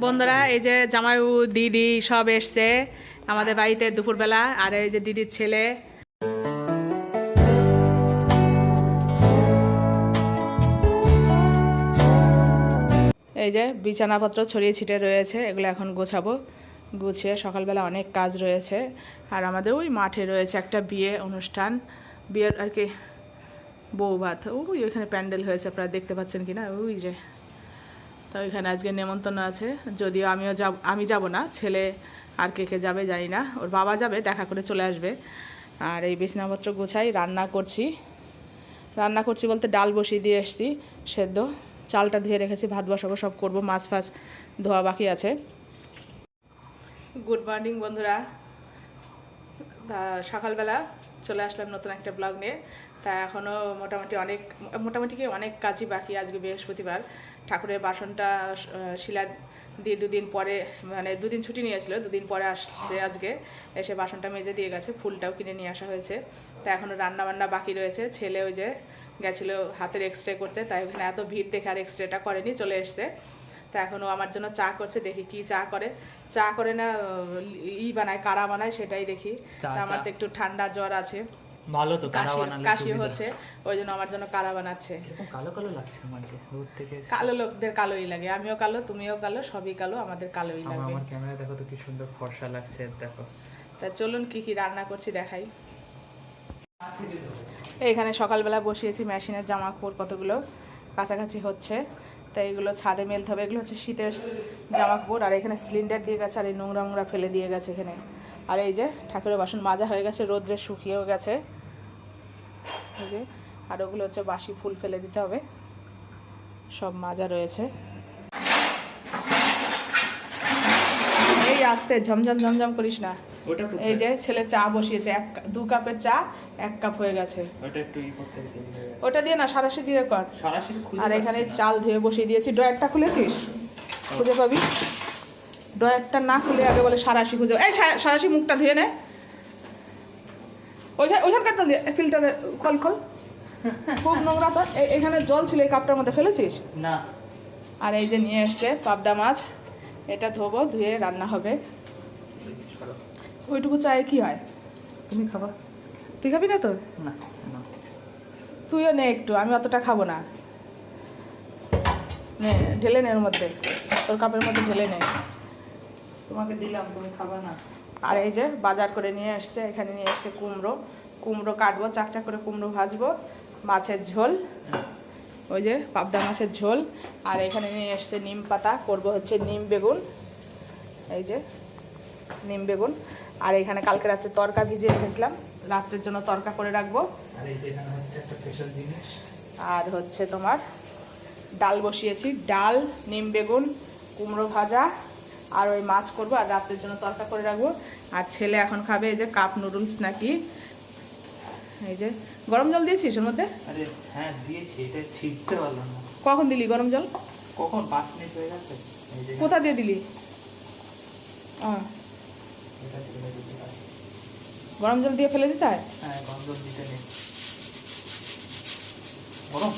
বন্ধুরা, এই যে জামাইবু, দিদি সব এসছে আমাদের বাড়িতে দুপুরবেলা, আর এই যে দিদির ছেলে। এই যে বিছানাপত্র ছড়িয়ে ছিটে রয়েছে, এগুলো এখন গোছাবো। গুছিয়ে সকালবেলা অনেক কাজ রয়েছে, আর আমাদের ওই মাঠে রয়েছে একটা বিয়ে অনুষ্ঠান। বিয়ের আর কি বউ ভাত ওই ওইখানে প্যান্ডেল হয়েছে, আপনারা দেখতে পাচ্ছেন কিনা? ওই যে তো ওইখানে আজকে নেমন্তন্ন আছে। যদিও আমিও যাব আমি যাব না, ছেলে আর কে কে যাবে জানি না। ওর বাবা যাবে, দেখা করে চলে আসবে। আর এই বিছনাপত্র গোছাই, রান্না করছি। রান্না করছি বলতে ডাল বসিয়ে দিয়ে এসেছি, সেদ্ধ। চালটা ধুয়ে রেখেছি, ভাত বসাবো, সব করব, মাছ ফাছ ধোয়া বাকি আছে। গুড মর্নিং বন্ধুরা। সকালবেলা চলে আসলাম নতুন একটা ব্লগ নিয়ে। তা এখনও মোটামুটি অনেক মোটামুটি কি অনেক কাজই বাকি আজকে বৃহস্পতিবার। ঠাকুরের বাসনটা শিলা দিয়ে দুদিন পরে মানে দুদিন ছুটি নিয়েছিল দুদিন পরে আসছে আজকে। এসে বাসনটা মেজে দিয়ে গেছে ফুলটাও কিনে নিয়ে আসা হয়েছে। তা এখনও রান্না বান্না বাকি রয়েছে। ছেলে ওই যে গেছিল হাতের এক্স রে করতে তাই ওখানে এত ভিড় দেখে আর এক্স রেটা করেনি চলে এসছে। তা এখনও আমার জন্য চা করছে দেখি কি চা করে। চা করে না ই বানায় কারা বানায় সেটাই দেখি। তা আমার তো একটু ঠান্ডা জ্বর আছে। ভালো তো কারা বানালে কাশি হচ্ছে ওই জন্য আমার জন্য কারা বানাচ্ছে। কালো কালো লাগছে আমাকে দূর থেকে কালো লোকদের কালোই লাগে আমিও কালো তুমিও কালো সবই কালো আমাদের কালোই লাগবে। আমার ক্যামেরা দেখো তো কি সুন্দর ফর্সা লাগছে দেখো। তা চলুন কি কি রান্না করছি দেখাই। এইখানে সকালবেলা বসিয়েছি মেশিনের জামা কাপড় কতগুলো কাছাকাছি হচ্ছে। তাই এগুলো ছাদে মেলতে হবে এগুলো হচ্ছে শীতের জামা কাপড় আর এখানে সিলিন্ডার দিয়ে গেছে আর এই নোংরা মোংরা ফেলে দিয়ে গেছে এখানে। আর এই যে ঠাকুরের বাসন মাজা হয়ে গেছে রোদ্রে শুকিয়েও গেছে। এই যে আর ওগুলো হচ্ছে বাসি ফুল ফেলে দিতে হবে। সব মাজা রয়েছে। এই আস্তে ঝমঝম ঝমঝম করিস না। এই যে ছেলে চা বসিয়েছে এক দু কাপের চা এক কাপ হয়ে গেছে। ওটা দিয়ে না সারাশি দিয়ে কর। আর এখানে চাল ধুয়ে বসিয়ে দিয়েছি। ড্রয়ারটা খুলেছিস? খুঁজে পাবি? ড্রয়ারটা না খুলে আগে বলে সারাশি খুঁজে। এই সা- সারাশি মুখটা ধুয়ে নে। ওইখানে ওইখানকার জল দিয়ে ফিল্টারে কল খোল খুব নোংরা তো। এখানে জল ছিল এই কাপটার মধ্যে ফেলেছিস? না। আর এই যে নিয়ে এসছে পাবদা মাছ এটা ধোবো ধুয়ে রান্না হবে। ওইটুকু চায়ে কি হয়? তুমি খাবা। তুই খাবি না তো না না। তুইও নে একটু আমি অতটা খাব না। ঢেলে নে এর মধ্যে। তোর কাপের মধ্যে ঢেলে নে। তোমাকে দিলাম তুমি খাবা না। আর এই যে বাজার করে নিয়ে এসছে এখানে নিয়ে এসছে কুমড়ো। কুমড়ো কাটবো চাকচাক করে কুমড়ো ভাজবো মাছের ঝোল। ওই যে পাবদা মাছের ঝোল। আর এখানে নিয়ে এসছে নিম পাতা করব হচ্ছে নিম বেগুন। এই যে নিম বেগুন। আর এখানে কালকে রাত্রে তরকা ভিজিয়ে রেখেছিলাম রাত্রের জন্য তরকা করে রাখব। আর হচ্ছে তোমার ডাল বসিয়েছি ডাল নিম বেগুন কুমড়ো ভাজা আর ওই মাছ করব আর রাতের জন্য তরকা করে রাখব। আর ছেলে এখন খাবে এই যে কাপ নুডলস নাকি? এই যে গরম জল দিয়েছিস ওর মধ্যে? আরে হ্যাঁ দিয়েছি এটা ছিটতে পারলাম না। কখন দিলি গরম জল? কখন? পাঁচ মিনিট হয়ে গেছে। কোথা দিয়ে দিলি। গরম জল দিয়ে ফেলে দিতে হয়? হ্যাঁ গন্ধ দিতে নেই। গরম?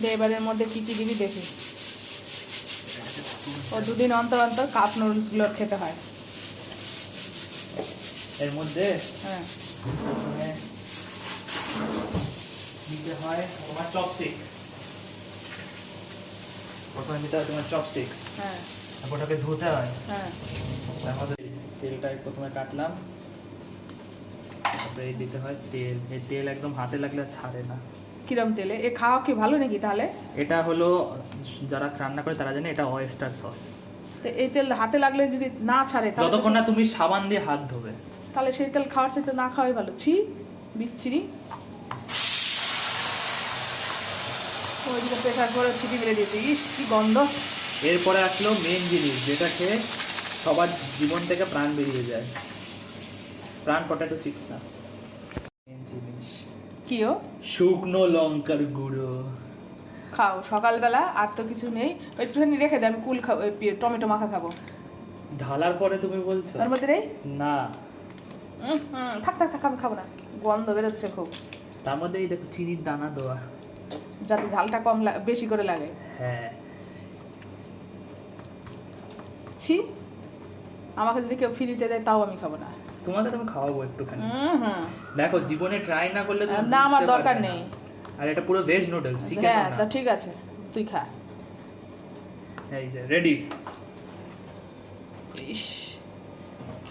দে এবারের মধ্যে কী কী দিবি দেখি। ও দুদিন অন্তর অন্তর কাপ নুডলসগুলো খেতে হয়। এর মধ্যে? হ্যাঁ। নিতে হয় তোমার চপস্টিক প্রথমে নিতে হয় তোমার চপস্টিক হ্যাঁ। তারপর ওটাকে ধুতে হয়। হ্যাঁ। তারপরে তেলটা প্রথমে কাটলাম। তারপরে দিতে হয় তেল। এই তেল একদম হাতে লাগলে ছাড়ে না। কিরম তেলে? এ খাওয়া কি ভালো নাকি তাহলে? এটা হলো যারা রান্না করে তারা জানে এটা ওয়েস্টার সস তো এই তেল হাতে লাগলে যদি না ছাড়ে তাহলে যতক্ষণ না তুমি সাবান দিয়ে হাত ধোবে। তাহলে সেই তেল খাওয়ার চাইতে না খাওয়াই ভালো। ছি বিচ্ছিরি। ওইদিকে প্রেশার করে ছিটি মেরে দিয়েছে। ইস কি গন্ধ। এরপরে আসলো মেন জিনিস যেটা খেয়ে সবার জীবন থেকে প্রাণ বেরিয়ে যায়। প্রাণ পটেটো চিপস না। কি ও শুকনো লঙ্কার গুঁড়ো। খাও সকালবেলা আর তো কিছু নেই। একটুখানি রেখে দে আমি কুল খাব টমেটো মাখা খাব। ঢালার পরে তুমি বলছো? তার মধ্যে নেই? না। থাক থাক থাক আমি খাব না। গন্ধ বেরোচ্ছে খুব। তার মধ্যে এই দেখো চিনির দানা দেওয়া। যাতে ঝালটা কম বেশি করে লাগে। হ্যাঁ। ছি আমাকে যদি কেউ ফ্রিতে দেয় তাও আমি খাব না। তোমাকে তো আমি খাওয়াবো একটুখানি। দেখো জীবনে ট্রাই না করলে না আমার দরকার নেই। আর এটা পুরো ভেজ নুডলস ঠিক আছে হ্যাঁ তা ঠিক আছে তুই খা। এই যে রেডি ইস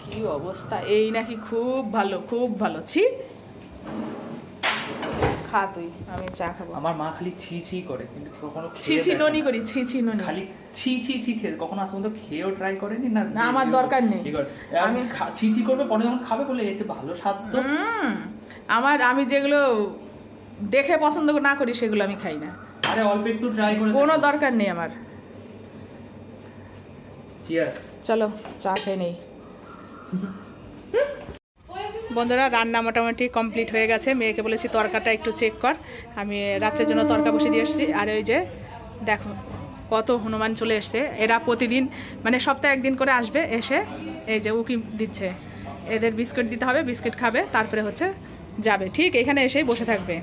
কি অবস্থা। এই নাকি খুব ভালো খুব ভালো। ছি। খা তুই আমি চা খাব। আমার মা খালি ছি ছি করে কিন্তু কখনো ছি ছি ননি করি ছি ছি ননি। খালি ছি ছি ছি খেয়ে কখনো আজ পর্যন্ত খেয়েও ট্রাই করেনি না? না, আমার দরকার নেই। আমি ছি ছি করবে পরে যখন খাবে বলে এতে ভালো স্বাদ তো। আমার আমি যেগুলো দেখে পছন্দ না করি সেগুলো আমি খাই না। আরে অল্প একটু ট্রাই করে কোনো দরকার নেই আমার। চিয়ার্স চলো চা খেয়ে নেই। বন্ধুরা, রান্না মোটামুটি কমপ্লিট হয়ে গেছে। মেয়েকে বলেছি, তরকাটা একটু চেক কর। আমি রাত্রের জন্য তরকা বসে দিয়ে এসেছি আর ওই যে, দেখো, কত হনুমান চলে এসছে। এরা প্রতিদিন মানে সপ্তাহে একদিন করে আসবে, এসে এই যে উকি দিচ্ছে। এদের বিস্কুট দিতে হবে, বিস্কুট খাবে, তারপরে হচ্ছে যাবে। ঠিক এখানে এসেই বসে থাকবে।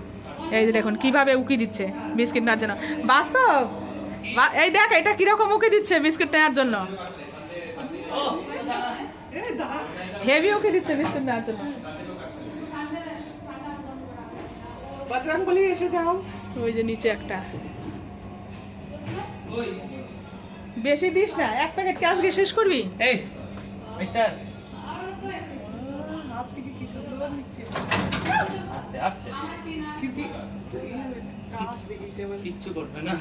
এই যে দেখুন, কীভাবে উকি দিচ্ছে বিস্কিট নেওয়ার জন্য। বাস্তব! এই দেখ, এটা কীরকম উকি দিচ্ছে বিস্কুট নেওয়ার জন্য। হেভি ওকে দিচ্ছে বিস্কুট নেওয়ার জন্য বজরং বলি এসে যাও। ওই যে নিচে একটা। বেশি দিস না এক প্যাকেট আজকে শেষ করবি? এই মিস্টার আস্তে আস্তে। কিচ্ছু করবে না।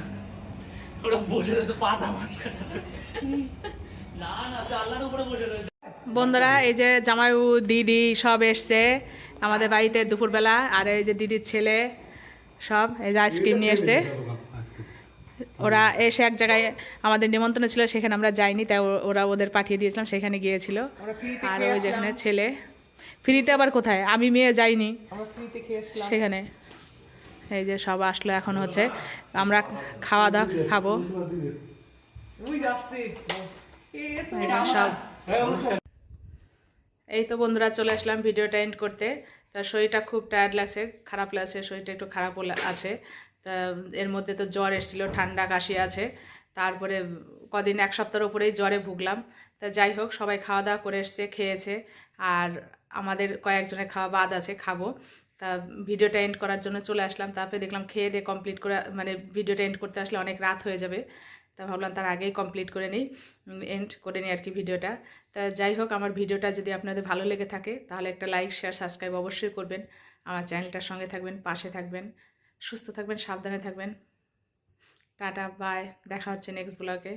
ওরা বসে রয়েছে পাঁচা না না জানলার উপরে বসে রয়েছে। বন্ধুরা এই যে জামাইবু দিদি সব এসছে আমাদের বাড়িতে দুপুরবেলা আর এই যে দিদির ছেলে সব এই যে আইসক্রিম নিয়ে এসছে। ওরা এসে এক জায়গায় আমাদের নিমন্ত্রণ ছিল সেখানে আমরা যাইনি তাই ওরা ওদের পাঠিয়ে দিয়েছিলাম সেখানে গিয়েছিল। আর ওই যেখানে ছেলে। ফ্রিতে আবার কোথায়? আমি মেয়ে যাইনি। সেখানে। এই যে সব আসলো এখন হচ্ছে আমরা খাওয়া দাওয়া খাব। সব। এই তো বন্ধুরা চলে আসলাম ভিডিওটা এন্ড করতে। তা শরীরটা খুব টায়ার্ড লাগছে, খারাপ লাগছে, শরীরটা একটু খারাপও আছে। তা, এর মধ্যে তো জ্বর এসেছিল, ঠান্ডা কাশি আছে। তারপরে কদিন, এক সপ্তাহের উপরেই জ্বরে ভুগলাম। তা যাই হোক, সবাই খাওয়া দাওয়া করে এসছে, খেয়েছে। আর আমাদের কয়েকজনের খাওয়া বাদ আছে, খাব। তা ভিডিওটা এন্ড করার জন্য চলে আসলাম। তারপরে দেখলাম, খেয়ে দিয়ে কমপ্লিট করে মানে ভিডিওটা এন্ড করতে আসলে অনেক রাত হয়ে যাবে। তা ভাবলাম তার আগেই কমপ্লিট করে নিই এন্ড করে নিই আর কি ভিডিওটা। তা যাই হোক, আমার ভিডিওটা যদি আপনাদের ভালো লেগে থাকে, তাহলে একটা লাইক শেয়ার সাবস্ক্রাইব অবশ্যই করবেন। আমার চ্যানেলটার সঙ্গে থাকবেন, পাশে থাকবেন, সুস্থ থাকবেন, সাবধানে থাকবেন। টাটা বাই দেখা হচ্ছে নেক্সট ব্লগে